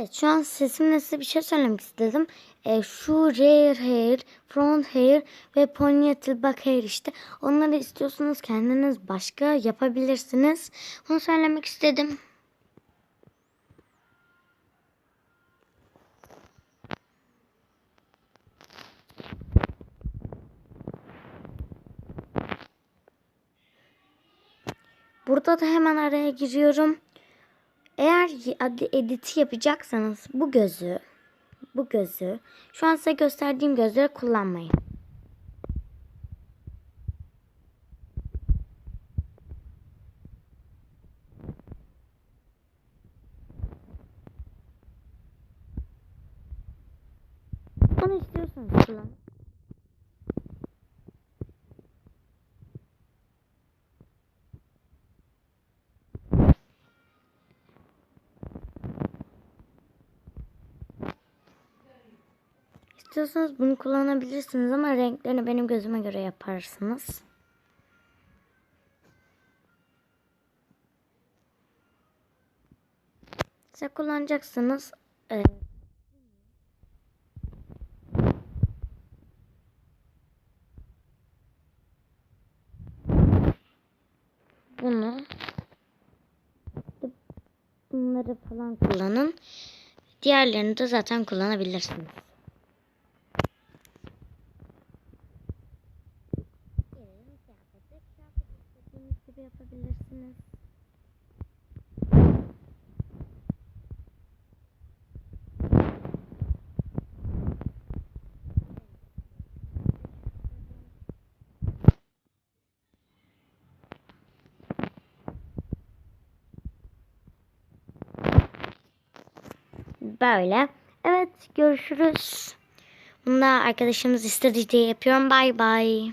Evet şu an sesimle size bir şey söylemek istedim. E, şu rare hair, front hair ve ponytail back hair işte. Onları istiyorsanız kendiniz başka yapabilirsiniz. Bunu söylemek istedim. Burada da hemen araya giriyorum. Eğer editi yapacaksanız bu gözü, bu gözü şu an size gösterdiğim gözleri kullanmayın. Onu istiyorsanız kullanın. İstiyorsanız bunu kullanabilirsiniz ama renklerini benim gözüme göre yaparsınız. Size kullanacaksınız. Ee, bunu bunları falan kullanın. Diğerlerini de zaten kullanabilirsiniz. Gibi yapabilirsiniz. Böyle. Evet görüşürüz. Bunu da arkadaşımız istediği diye yapıyorum. Bay bay.